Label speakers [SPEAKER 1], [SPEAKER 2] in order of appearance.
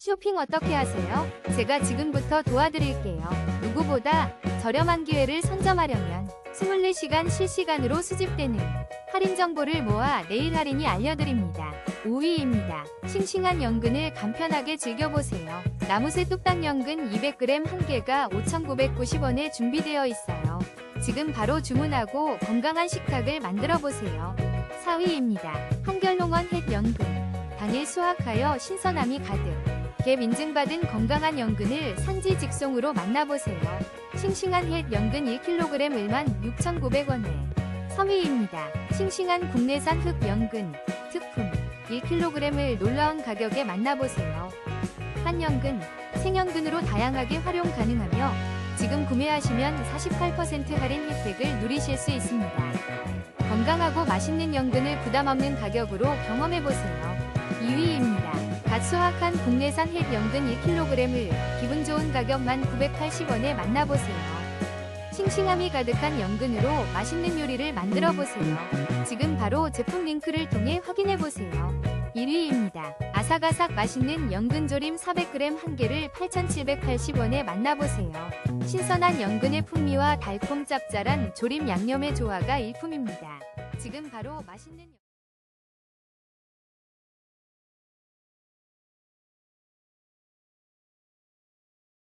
[SPEAKER 1] 쇼핑 어떻게 하세요? 제가 지금부터 도와드릴게요. 누구보다 저렴한 기회를 선점하려면 24시간 실시간으로 수집되는 할인 정보를 모아 내일 할인이 알려드립니다. 5위입니다. 싱싱한 연근을 간편하게 즐겨보세요. 나무새 뚝딱 연근 200g 한 개가 5,990원에 준비되어 있어요. 지금 바로 주문하고 건강한 식탁을 만들어 보세요. 4위입니다. 한결농원 햇 연근. 당일 수확하여 신선함이 가득. 갭 인증받은 건강한 연근을 산지 직송으로 만나보세요. 싱싱한 햇 연근 1kg 16,900원에 3위입니다. 싱싱한 국내산 흑 연근 특품 1kg을 놀라운 가격에 만나보세요. 한연근, 생연근으로 다양하게 활용 가능하며 지금 구매하시면 48% 할인 혜택을 누리실 수 있습니다. 건강하고 맛있는 연근을 부담 없는 가격으로 경험해보세요. 2위입니다. 갓 수확한 국내산 햇 연근 1kg을 기분 좋은 가격 1,980원에 만나보세요. 싱싱함이 가득한 연근으로 맛있는 요리를 만들어 보세요. 지금 바로 제품 링크를 통해 확인해 보세요. 1위입니다. 아삭아삭 맛있는 연근조림 400g 한 개를 8,780원에 만나보세요. 신선한 연근의 풍미와 달콤 짭짤한 조림 양념의 조화가 일품입니다. 지금 바로 맛있는